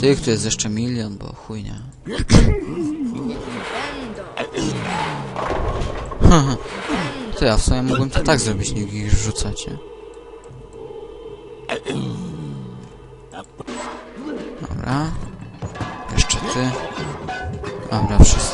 Tych tu jest jeszcze milion, bo chujnia. Ty, a w sumie mógłbym to tak zrobić, nie ich rzucać, nie? Dobra. Jeszcze ty. Dobra, wszyscy.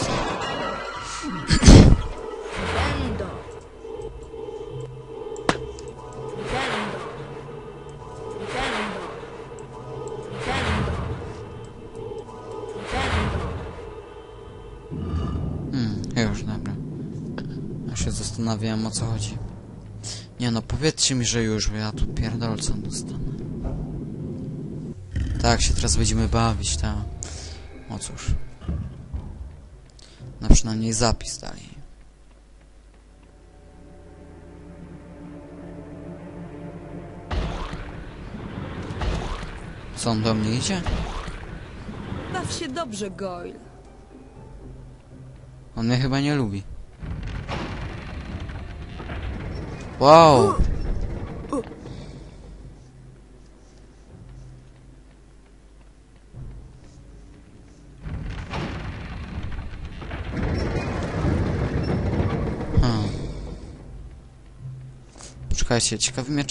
Zastanawiałem o co chodzi. Nie no, powiedzcie mi, że już, bo ja tu pierdolca dostanę. Tak, się teraz będziemy bawić, tak. O cóż. No przynajmniej zapis dalej. Co on do mnie idzie? Baw się dobrze, Goyle. On mnie chyba nie lubi. Wow! Hmm. Poczekajcie, ciekawi mnie.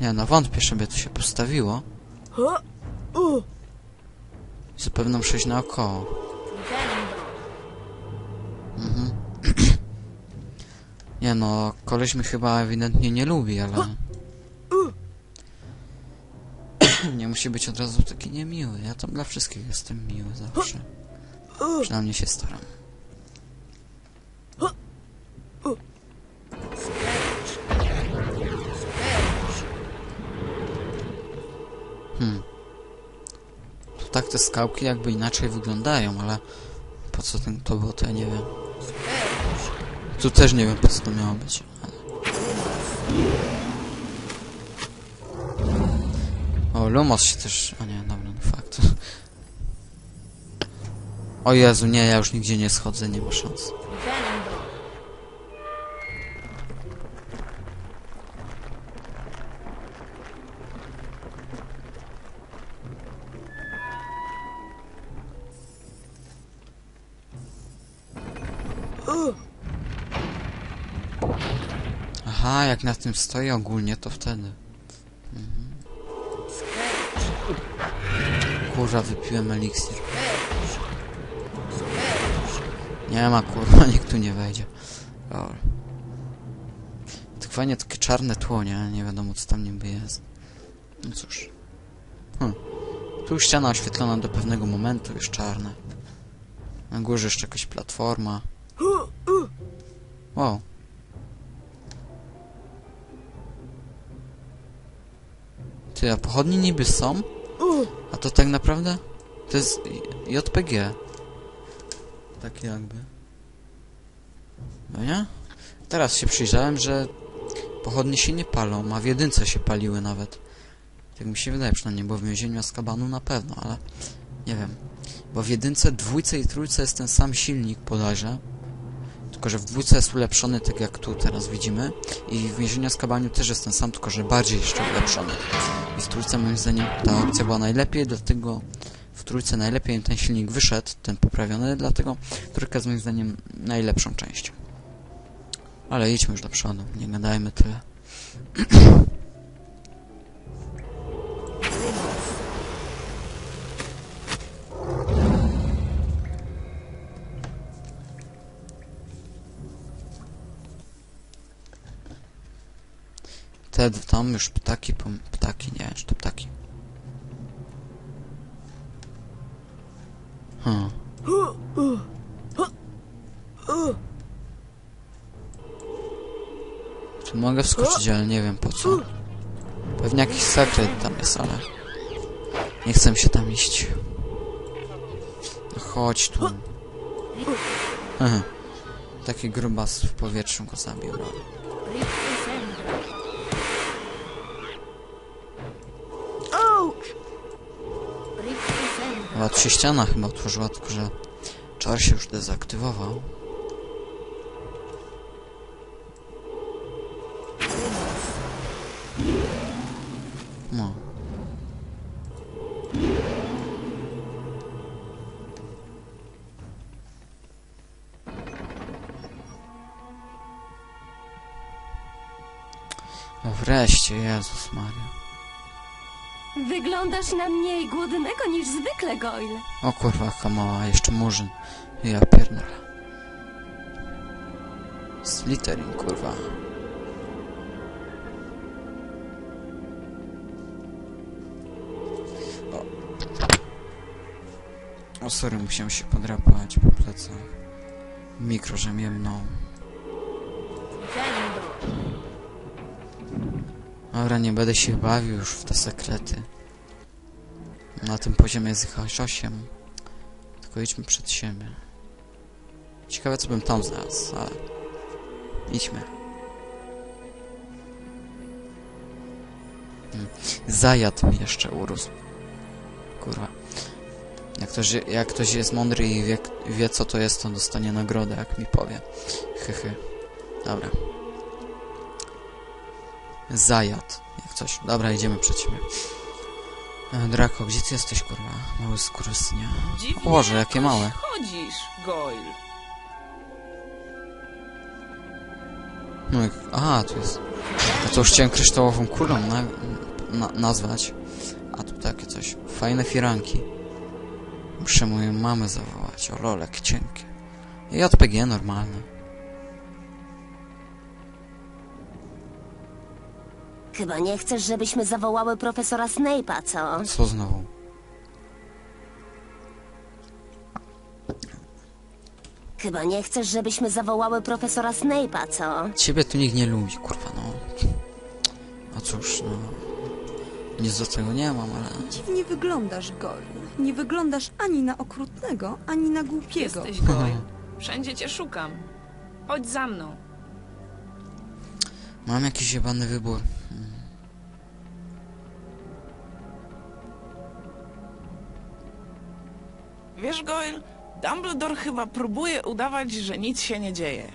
Nie no, wątpię, żeby to się postawiło. Zapewne muszę iść naokoło. Mhm. Nie no, koleś mnie chyba ewidentnie nie lubi, ale... nie musi być od razu taki niemiły. Ja tam dla wszystkich jestem miły zawsze. Przynajmniej się staram. Hmm. Tu tak te skałki jakby inaczej wyglądają, ale po co ten to było, to ja nie wiem. Tu też nie wiem po co to miało być. O, Lumos się też... A nie, dobra, no fakt. O Jezu, nie, ja już nigdzie nie schodzę, nie ma szans. Aha, jak na tym stoi ogólnie, to wtedy. Mhm. Kurwa, wypiłem eliksir. Nie ma, kurwa, nikt tu nie wejdzie. Dobra. Tak fajnie takie czarne tło, nie? Nie wiadomo, co tam niby jest. No cóż. Hm. Tu ściana oświetlona do pewnego momentu, jest czarne. Na górze jeszcze jakaś platforma. Wow. Ty, a pochodnie niby są? A to tak naprawdę? To jest JPG. Takie jakby. No nie? Teraz się przyjrzałem, że pochodnie się nie palą, a w jedynce się paliły nawet. Tak mi się wydaje przynajmniej, bo w więzieniu Azkabanu na pewno, ale nie wiem. Bo w jedynce, dwójce i trójce jest ten sam silnik bodajże. Tylko, że w dwójce jest ulepszony, tak jak tu teraz widzimy. I w więzieniu Azkabanu też jest ten sam, tylko że bardziej jeszcze ulepszony. I w trójce moim zdaniem ta opcja była najlepiej, dlatego w trójce najlepiej ten silnik wyszedł, ten poprawiony, dlatego trójka jest moim zdaniem najlepszą częścią. Ale idźmy już do przodu, nie gadajmy tyle. Te tam już ptaki, ptaki, nie, czy to ptaki. Hmm. Tu mogę wskoczyć, ale nie wiem po co. Pewnie jakiś sekret tam jest, ale... Nie chcę się tam iść. No Chodź tu. Taki grubas w powietrzu go zabił, no. Chyba tu się ściana chyba otworzyła, tylko że czar się już dezaktywował. No. Wreszcie, Jezus Maria. Wyglądasz na mniej głodnego niż zwykle, Goyle. O kurwa, jaka mała, jeszcze murzyn. Ja pierdolę. Slytherin, kurwa. O. o, sorry, musiałem się podrapać po plecach. Mikro, Dobra, nie będę się bawił już w te sekrety. Na tym poziomie jest ich aż 8. Tylko idźmy przed siebie. Ciekawe co bym tam znalazł, ale... Idźmy. Hmm. Zajad mi jeszcze urósł. Kurwa. Jak ktoś, jak ktoś jest mądry i wie, wie co to jest, to dostanie nagrodę, jak mi powie. Hychy. Dobra. Zajad, jak coś. Dobra, idziemy przed siebie. E, Draco, gdzie ty jesteś, kurwa? Mały skurwysynie. Dziwnie O Boże, jakie małe. chodzisz, Goyle. No i... Aha, tu jest... Ja to już chciałem kryształową kulą na, na, nazwać. A tu takie coś. Fajne firanki. Muszę moją mamę zawołać. O lolek, cienkie. I JPG normalne. Chyba nie chcesz, żebyśmy zawołały profesora Snape'a, co? Co znowu? Chyba nie chcesz, żebyśmy zawołały profesora Snape'a, co? Ciebie tu nikt nie lubi, kurwa, no. No cóż, no... Nic do tego nie mam, ale... Dziwnie wyglądasz, Goyle. Nie wyglądasz ani na okrutnego, ani na głupiego. Jesteś Goyle. Wszędzie cię szukam. Chodź za mną. Mam jakiś jebany wybór. Wiesz, Goyle, Dumbledore chyba próbuje udawać, że nic się nie dzieje.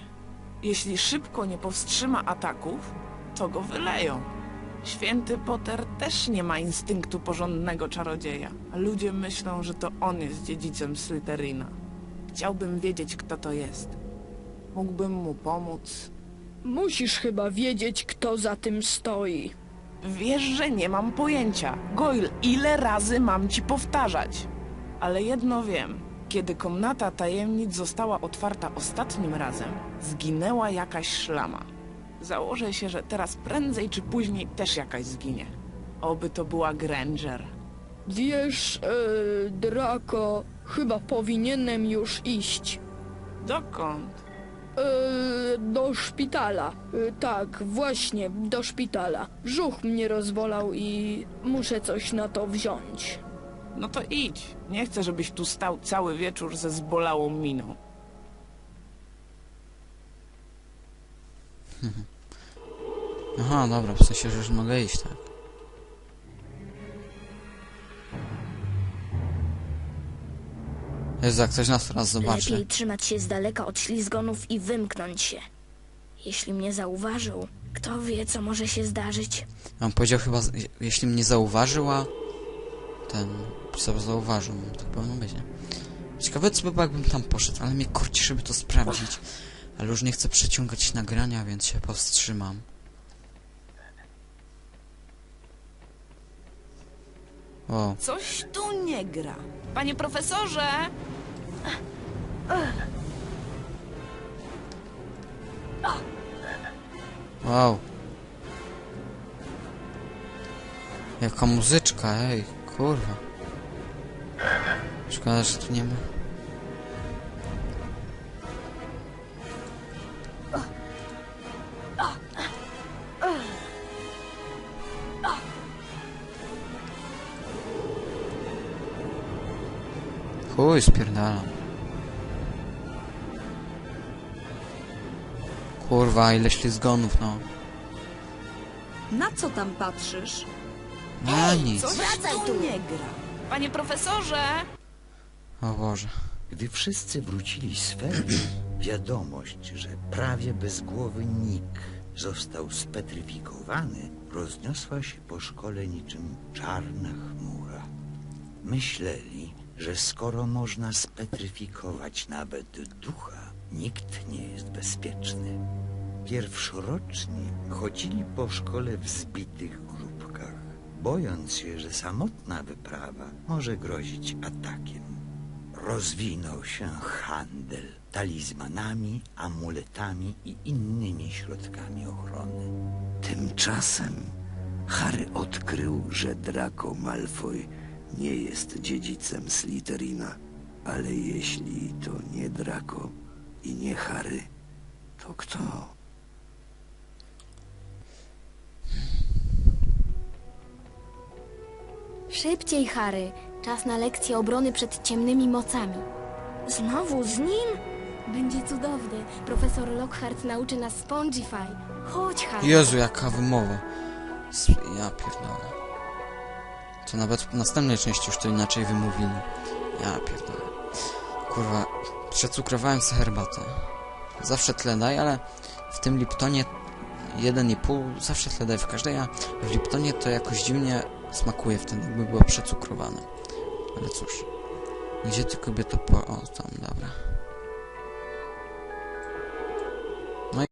Jeśli szybko nie powstrzyma ataków, to go wyleją. Święty Potter też nie ma instynktu porządnego czarodzieja, ludzie myślą, że to on jest dziedzicem Slytherina. Chciałbym wiedzieć, kto to jest. Mógłbym mu pomóc. Musisz chyba wiedzieć, kto za tym stoi. Wiesz, że nie mam pojęcia. Goyle, ile razy mam ci powtarzać? Ale jedno wiem. Kiedy komnata tajemnic została otwarta ostatnim razem, zginęła jakaś szlama. Założę się, że teraz prędzej czy później też jakaś zginie. Oby to była Granger. Wiesz, e, Draco, chyba powinienem już iść. Dokąd? E, do szpitala. E, tak, właśnie, do szpitala. Brzuch mnie rozbolał i muszę coś na to wziąć. No to idź. Nie chcę, żebyś tu stał cały wieczór ze zbolałą miną. Aha, dobra, w sensie, że już mogę iść, tak. Jezu, jak ktoś nas teraz zobaczy. Lepiej trzymać się z daleka od ślizgonów i wymknąć się. Jeśli mnie zauważył, kto wie, co może się zdarzyć. On powiedział chyba, z- jeśli mnie zauważyła, ten, co zauważył, to pewno będzie. Ciekawe co by było, jakbym tam poszedł, ale mnie korci, żeby to sprawdzić. Ale już nie chcę przeciągać nagrania, więc się powstrzymam. O, Coś tu nie gra. Panie profesorze! wow. Jaka muzyczka, ej, kurwa. Szkoda, że tu nie ma. Chuj, spierdalam. Kurwa, ile ślizgonów, no. Na co tam patrzysz? Na nic. Wracaj tu nie gra. Panie profesorze! O Boże. Gdy wszyscy wrócili z ferii, wiadomość, że prawie bezgłowy Nick został spetryfikowany, rozniosła się po szkole niczym czarna chmura. Myśleli, że skoro można spetryfikować nawet ducha, nikt nie jest bezpieczny. Pierwszoroczni chodzili po szkole w zbitych grupkach, bojąc się, że samotna wyprawa może grozić atakiem. Rozwinął się handel talizmanami, amuletami i innymi środkami ochrony. Tymczasem Harry odkrył, że Draco Malfoy nie jest dziedzicem Slytherina, ale jeśli to nie Draco i nie Harry, to kto? Szybciej, Harry. Czas na lekcję obrony przed ciemnymi mocami. Znowu z nim? Będzie cudowny. Profesor Lockhart nauczy nas Spongify. Chodź, Harry. Jezu, jaka wymowa. Ja pierdolę. To nawet w następnej części już to inaczej wymówili. Ja pierdolę. Kurwa, przecukrowałem sobie herbatę. Zawsze tyle daję, ale w tym Liptonie 1,5 zawsze tyle daję w każdej, a w Liptonie to jakoś dziwnie smakuje wtedy, jakby było przecukrowane. Ale cóż. Gdzie ty kobieta po... O, tam, dobra.